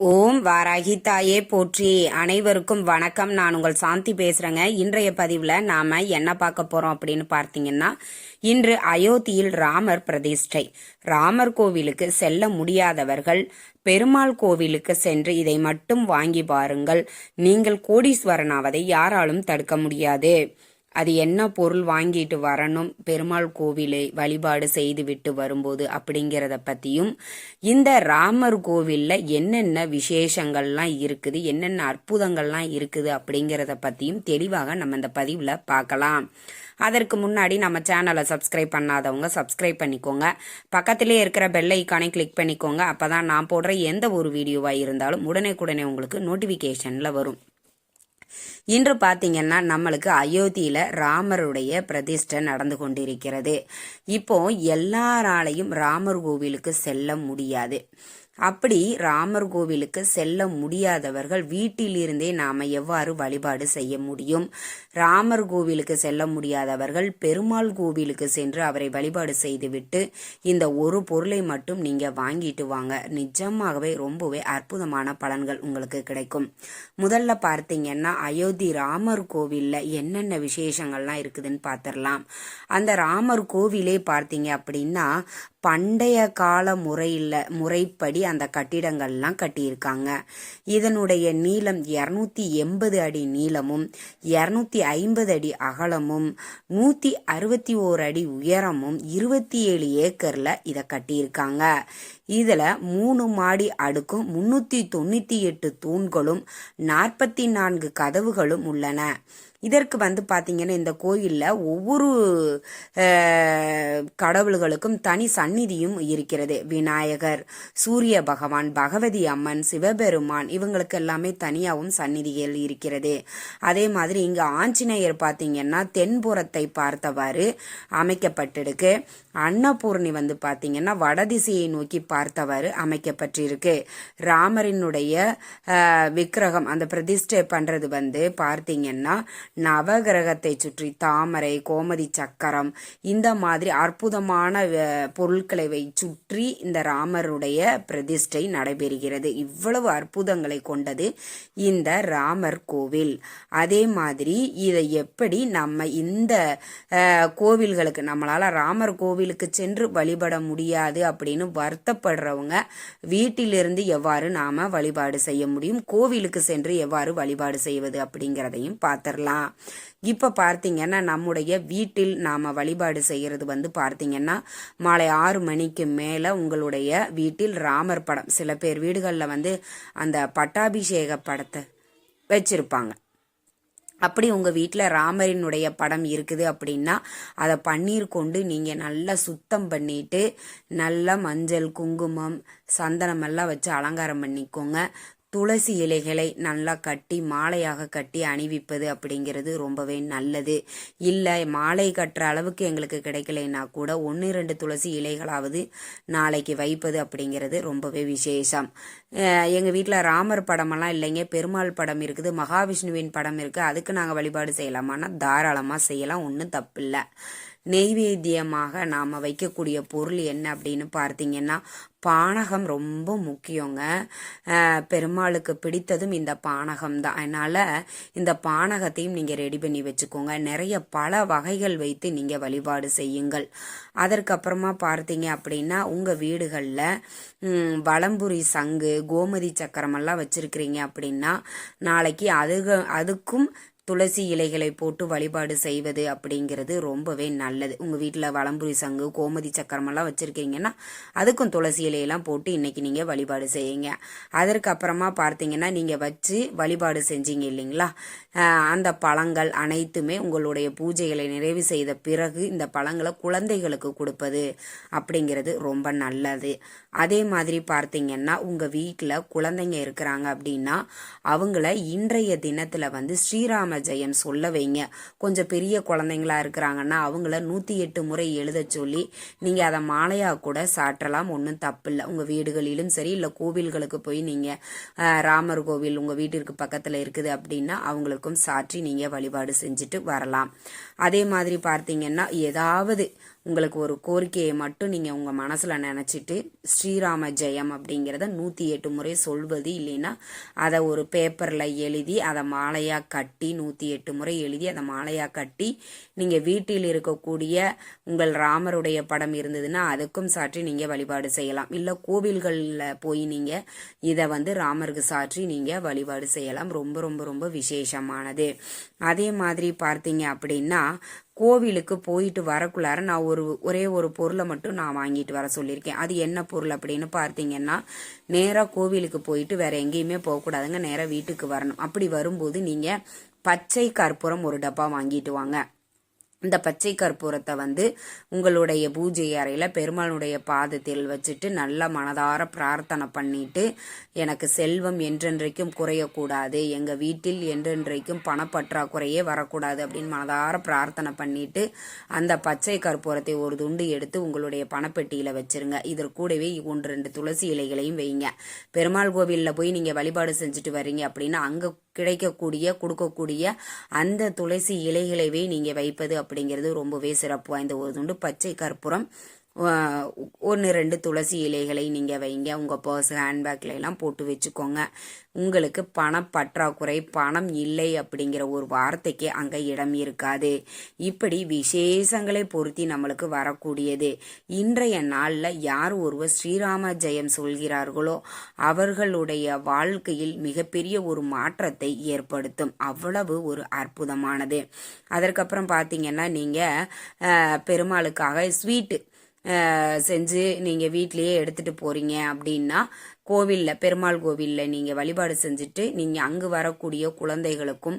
ஓம் வாராகி தாயே போற்றி. அனைவருக்கும் வணக்கம். நான் உங்கள் சாந்தி பேசுறேங்க. இன்றைய பதிவுல நாம என்ன பார்க்க போறோம் அப்படின்னு பார்த்தீங்கன்னா இன்று அயோத்தியில் ராமர் பிரதிஷ்டை. ராமர் கோவிலுக்கு செல்ல முடியாதவர்கள் பெருமாள் கோவிலுக்கு சென்று இதை மட்டும் வாங்கி பாருங்கள். நீங்கள் கோடீஸ்வரனாவதை யாராலும் தடுக்க முடியாது. அது என்ன பொருள் வாங்கிட்டு வரணும்? பெருமாள் கோவிலை வழிபாடு செய்துவிட்டு வரும்போது அப்படிங்கிறத பற்றியும் இந்த ராமர் கோவிலில் என்னென்ன விசேஷங்கள்லாம் இருக்குது என்னென்ன அற்புதங்கள்லாம் இருக்குது அப்படிங்கிறத பற்றியும் தெளிவாக நம்ம இந்த பதிவில் பார்க்கலாம். அதற்கு முன்னாடி நம்ம சேனலை சப்ஸ்கிரைப் பண்ணாதவங்க சப்ஸ்கிரைப் பண்ணிக்கோங்க. பக்கத்திலே இருக்கிற பெல் ஐக்கானை கிளிக் பண்ணிக்கோங்க. அப்போ தான் நான் போடுற எந்த ஒரு வீடியோவாக இருந்தாலும் உடனே உடனே உங்களுக்கு நோட்டிஃபிகேஷனில் வரும். இன்று பார்த்தீங்கன்னா நம்மளுக்கு அயோத்தியில ராமருடைய பிரதிஷ்டை நடந்து கொண்டிருக்கிறது. இப்போ எல்லாராலையும் ராமர் கோவிலுக்கு செல்ல முடியாது. அப்படி ராமர் கோவிலுக்கு செல்ல முடியாதவர்கள் வீட்டிலிருந்தே நாம எவ்வாறு வழிபாடு செய்ய முடியும்? ராமர் கோவிலுக்கு செல்ல முடியாதவர்கள் பெருமாள் கோவிலுக்கு சென்று அவரை வழிபாடு செய்துவிட்டு இந்த ஒரு பொருளை மட்டும் நீங்க வாங்கிட்டு வாங்க. நிஜமாகவே ரொம்பவே அற்புதமான பலன்கள் உங்களுக்கு கிடைக்கும். முதல்ல பார்த்தீங்கன்னா அயோத்தி ராமர் கோவில்ல என்னென்ன விசேஷங்கள்லாம் இருக்குதுன்னு பார்த்துடலாம். அந்த ராமர் கோவிலே பார்த்தீங்க அப்படின்னா பண்டைய கால முறையில் முறைப்படி அந்த கட்டிடங்கள்லாம் கட்டியிருக்காங்க. இதனுடைய நீளம் இரநூத்தி எண்பது அடி நீளமும் இரநூத்தி ஐம்பது அடி அகலமும் நூற்றி அறுபத்தி ஓர் அடி உயரமும் இருபத்தி ஏழு ஏக்கரில் இதை கட்டியிருக்காங்க. இதில் மூணு மாடி அடுக்கும் முன்னூற்றி தொண்ணூற்றி எட்டு தூண்களும் நாற்பத்தி நான்கு கதவுகளும் உள்ளன. இதற்கு வந்து பார்த்தீங்கன்னா இந்த கோயிலில் ஒவ்வொரு கடவுள்களுக்கும் தனி சந்நிதியும் இருக்கிறது. விநாயகர் சூரிய பகவான் பகவதி அம்மன் சிவபெருமான் இவங்களுக்கு எல்லாமே தனியாகவும் சந்நிதிகள் இருக்கிறது. அதே மாதிரி இங்கே ஆஞ்சநேயர் பார்த்தீங்கன்னா தென்புறத்தை பார்த்தவாறு அமைக்கப்பட்டிருக்கு. அன்னபூர்ணி வந்து பார்த்தீங்கன்னா வடதிசையை நோக்கி பார்த்தவாறு அமைக்கப்பட்டிருக்கு. ராமரினுடைய விக்கிரகம் அந்த பிரதிஷ்டை பண்ணுறது வந்து பார்த்தீங்கன்னா நவகிரகத்தை சுற்றி தாமரை கோமதி சக்கரம் இந்த மாதிரி அற்புதமான பொருட்களை வை சுற்றி இந்த ராமருடைய பிரதிஷ்டை நடைபெறுகிறது. இவ்வளவு அற்புதங்களை கொண்டது இந்த ராமர் கோவில். அதே மாதிரி இதை எப்படி நம்ம இந்த கோவில்களுக்கு நம்மளால் ராமர் கோவிலுக்கு சென்று வழிபட முடியாது அப்படின்னு வருத்தப்படுறவங்க வீட்டிலிருந்து எவ்வாறு நாம் வழிபாடு செய்ய முடியும்? கோவிலுக்கு சென்று எவ்வாறு வழிபாடு செய்வது அப்படிங்கிறதையும் பார்த்துடலாம் இப்போ பார்த்தீங்கன்னா நம்முடைய வீட்டில் நாம் வழிபாடு செய்கிறது வந்து பார்த்தீங்கன்னா மாலை ஆறு மணிக்கு மேலே உங்களுடைய வீட்டில் ராமர் படம் சில பேர் வீடுகளில் வந்து அந்த பட்டாபிஷேக படத்தை வச்சுருப்பாங்க. அப்படி உங்கள் வீட்டில் ராமரினுடைய படம் இருக்குது அப்படின்னா அதை பன்னீர் கொண்டு நீங்கள் நல்லா சுத்தம் பண்ணிட்டு நல்லா மஞ்சள் குங்குமம் சந்தனம் எல்லாம் வச்சு அலங்காரம் பண்ணிக்கோங்க. துளசி இலைகளை நல்லா கட்டி மாலையாக கட்டி அணிவிப்பது அப்படிங்கிறது ரொம்பவே நல்லது. இல்லை மாலை கட்டுற அளவுக்கு எங்களுக்கு கிடைக்கலைன்னா கூட ஒன்று ரெண்டு துளசி இலைகளாவது நாளைக்கு வைப்பது அப்படிங்கிறது ரொம்பவே விசேஷம். எங்கள் வீட்டில் ராமர் படமெல்லாம் இல்லைங்க. பெருமாள் படம் இருக்குது மகாவிஷ்ணுவின் படம் இருக்குது அதுக்கு நாங்கள் வழிபாடு செய்யலாமான்னா தாராளமாக செய்யலாம். ஒன்றும் தப்பில்லை. நெய்வேத்தியமாக நாம் வைக்கக்கூடிய பொருள் என்ன அப்படின்னு பார்த்தீங்கன்னா பானகம் ரொம்ப முக்கியங்க. பெருமாளுக்கு பிடித்ததும் இந்த பானகம் தான். அதனால் இந்த பானகத்தையும் நீங்கள் ரெடி பண்ணி வச்சுக்கோங்க. நிறைய பல வகைகள் வைத்து நீங்கள் வழிபாடு செய்யுங்கள். அதற்கப்புறமா பார்த்தீங்க அப்படின்னா உங்கள் வீடுகளில் வளம்புரி சங்கு கோமதி சக்கரமெல்லாம் வச்சுருக்கிறீங்க அப்படின்னா நாளைக்கு அதுக அதுக்கும் துளசி இலைகளை போட்டு வழிபாடு செய்வது அப்படிங்கிறது ரொம்பவே நல்லது. உங்கள் வீட்டில் வளம்புரி சங்கு கோமதி சக்கரமெல்லாம் வச்சுருக்கீங்கன்னா அதுக்கும் துளசி இலையெல்லாம் போட்டு இன்றைக்கி நீங்கள் வழிபாடு செய்யுங்க. அதற்கு அப்புறமா பார்த்தீங்கன்னா நீங்கள் வச்சு வழிபாடு செஞ்சீங்க இல்லைங்களா? அந்த பழங்கள் அனைத்துமே உங்களுடைய பூஜைகளை நிறைவு செய்த பிறகு இந்த பழங்களை குழந்தைகளுக்கு கொடுப்பது அப்படிங்கிறது ரொம்ப நல்லது. அதே மாதிரி பார்த்தீங்கன்னா உங்கள் வீட்டில் குழந்தைங்க இருக்கிறாங்க அப்படின்னா அவங்கள இன்றைய தினத்தில் வந்து ஸ்ரீராம ஜெயன் சொல்ல வைங்க. கொஞ்சம் பெரிய குழந்தைங்களா இருக்கிறாங்கன்னா அவங்கள நூற்றி எட்டு முறை எழுத சொல்லி நீங்கள் அதை மாலையாக கூட சாற்றலாம் ஒன்றும் தப்பில்லை. உங்கள் வீடுகளிலும் சரி இல்லை கோவில்களுக்கு போய் நீங்கள் ராமர் கோவில் உங்கள் வீட்டிற்கு பக்கத்தில் இருக்குது அப்படின்னா அவங்களுக்கும் சாற்றி நீங்கள் வழிபாடு செஞ்சுட்டு வரலாம். அதே மாதிரி பார்த்தீங்கன்னா ஏதாவது உங்களுக்கு ஒரு கோரிக்கையை மட்டும் நீங்கள் உங்கள் மனசில் நினச்சிட்டு ஸ்ரீராம ஜெயம் அப்படிங்கிறத நூற்றி எட்டு முறை சொல்வது இல்லைன்னா அதை ஒரு பேப்பரில் எழுதி அதை மாலையாக கட்டி நூற்றி எட்டு முறை எழுதி அதை மாலையாக கட்டி நீங்கள் வீட்டில் இருக்கக்கூடிய உங்கள் ராமருடைய படம் இருந்ததுன்னா அதுக்கும் சாற்றி நீங்கள் வழிபாடு செய்யலாம். இல்லை கோவில்களில் போய் நீங்கள் இதை வந்து ராமருக்கு சாற்றி நீங்கள் வழிபாடு செய்யலாம். ரொம்ப ரொம்ப ரொம்ப விசேஷமானது. அதே மாதிரி பார்த்தீங்க அப்படின்னா கோவிலுக்கு போயிட்டு வரக்குள்ளார நான் ஒரு ஒரே ஒரு பொருளை மட்டும் நான் வாங்கிட்டு வர சொல்லியிருக்கேன். அது என்ன பொருள் அப்படின்னு பார்த்தீங்கன்னா நேராக கோவிலுக்கு போயிட்டு வேற எங்கேயுமே போகக்கூடாதுங்க. நேராக வீட்டுக்கு வரணும். அப்படி வரும்போது நீங்கள் பச்சை கற்பூரம் ஒரு டப்பா வாங்கிட்டு வாங்க. இந்த பச்சை கற்பூரத்தை வந்து உங்களுடைய பூஜை அறையில் பெருமாளுடைய பாதத்தில் வச்சுட்டு நல்ல மனதார பிரார்த்தனை பண்ணிட்டு எனக்கு செல்வம் என்றென்றைக்கும் குறையக்கூடாது எங்கள் வீட்டில் என்றென்றைக்கும் பணப்பற்றாக்குறையே வரக்கூடாது அப்படின்னு மனதார பிரார்த்தனை பண்ணிட்டு அந்த பச்சை கற்பூரத்தை ஒரு துண்டு எடுத்து உங்களுடைய பணப்பெட்டியில் வச்சிருங்க. இதற்கு கூடவே ஒன்று ரெண்டு துளசி இலைகளையும் வைங்க. பெருமாள் கோவிலில் போய் நீங்கள் வழிபாடு செஞ்சுட்டு வர்றீங்க அப்படின்னா அங்கே கிடைக்கக்கூடிய கொடுக்கக்கூடிய அந்த துளசி இலைகளவே நீங்கள் வைப்பது அப்படிங்கிறது ரொம்பவே சிறப்பு வாய்ந்த ஒரு துண்டு. பச்சை கற்பூரம் ஒன்று ரெண்டு துளசி இலைகளை நீங்கள் வைங்க. உங்கள் பர்ஸ் ஹேண்ட்பேக்கில் எல்லாம் போட்டு வச்சுக்கோங்க. உங்களுக்கு பண பற்றாக்குறை பணம் இல்லை அப்படிங்கிற ஒரு வார்த்தைக்கு அங்கே இடம் இருக்காது. இப்படி விசேஷங்களை பொருத்தி நம்மளுக்கு வரக்கூடியது. இன்றைய நாளில் யார் ஒருவர் ஸ்ரீராம ஜெயம் சொல்கிறார்களோ அவர்களுடைய வாழ்க்கையில் மிகப்பெரிய ஒரு மாற்றத்தை ஏற்படுத்தும். அவ்வளவு ஒரு அற்புதமானது. அதற்கப்புறம் பார்த்தீங்கன்னா நீங்கள் பெருமாளுக்காக ஸ்வீட்டு செஞ்சு நீங்கள் வீட்லேயே எடுத்துகிட்டு போகிறீங்க அப்படின்னா கோவிலில் பெருமாள் கோவிலில் நீங்கள் வழிபாடு செஞ்சுட்டு நீங்கள் அங்கு வரக்கூடிய குழந்தைகளுக்கும்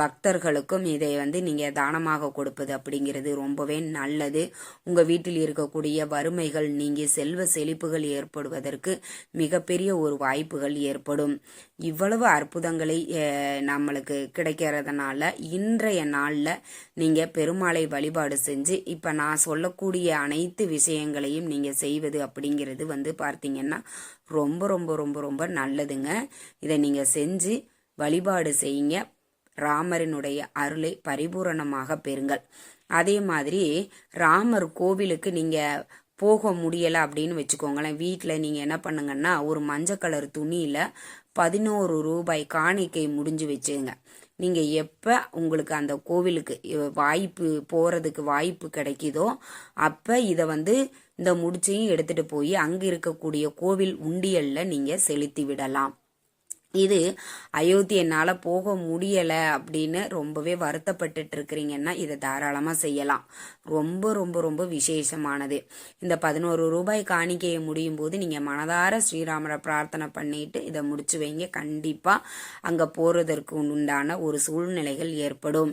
பக்தர்களுக்கும் இதை வந்து நீங்கள் தானமாக கொடுப்பது அப்படிங்கிறது ரொம்பவே நல்லது. உங்கள் வீட்டில் இருக்கக்கூடிய வறுமைகள் நீங்கள் செல்வ செழிப்புகள் ஏற்படுவதற்கு மிகப்பெரிய ஒரு வாய்ப்புகள் ஏற்படும். இவ்வளவு அற்புதங்களை நம்மளுக்கு கிடைக்கிறதுனால இன்றைய நாளில் நீங்கள் பெருமாளை வழிபாடு செஞ்சு இப்போ நான் சொல்லக்கூடிய அனைத்து விஷயங்களையும் நீங்கள் செய்வது அப்படிங்கிறது வந்து பார்த்தீங்கன்னா ரொம்ப ரொம்ப ரொம்ப ரொம்ப நல்லதுங்க. இதை நீங்கள் செஞ்சு வழிபாடு செய்யுங்க. ராமரினுடைய அருளை பரிபூரணமாக பெறுங்கள். அதே மாதிரி ராமர் கோவிலுக்கு நீங்கள் போக முடியலை அப்படின்னு வச்சுக்கோங்களேன். வீட்டில் நீங்கள் என்ன பண்ணுங்கன்னா ஒரு மஞ்சள் கலர் துணியில் பதினோரு ரூபாய் காணிக்கை முடிஞ்சு வச்சுங்க. நீங்கள் எப்போ உங்களுக்கு அந்த கோவிலுக்கு வாய்ப்பு போகிறதுக்கு வாய்ப்பு கிடைக்குதோ அப்போ இதை வந்து இந்த முடிச்சையும் எடுத்துகிட்டு போய் அங்கே இருக்கக்கூடிய கோவில் உண்டியலில் நீங்கள் செலுத்தி விடலாம். இது அயோத்தி என்னால் போக முடியலை அப்படின்னு ரொம்பவே வருத்தப்பட்டுட்டு இருக்கிறீங்கன்னா இதை தாராளமாக செய்யலாம். ரொம்ப ரொம்ப ரொம்ப விசேஷமானது. இந்த பதினோரு ரூபாய் காணிக்கையை முடியும் போது நீங்கள் மனதார ஸ்ரீராமரை பிரார்த்தனை பண்ணிட்டு இதை முடிச்சு வைங்க. கண்டிப்பாக அங்கே போகிறதற்கு உண்டான ஒரு சூழ்நிலைகள் ஏற்படும்.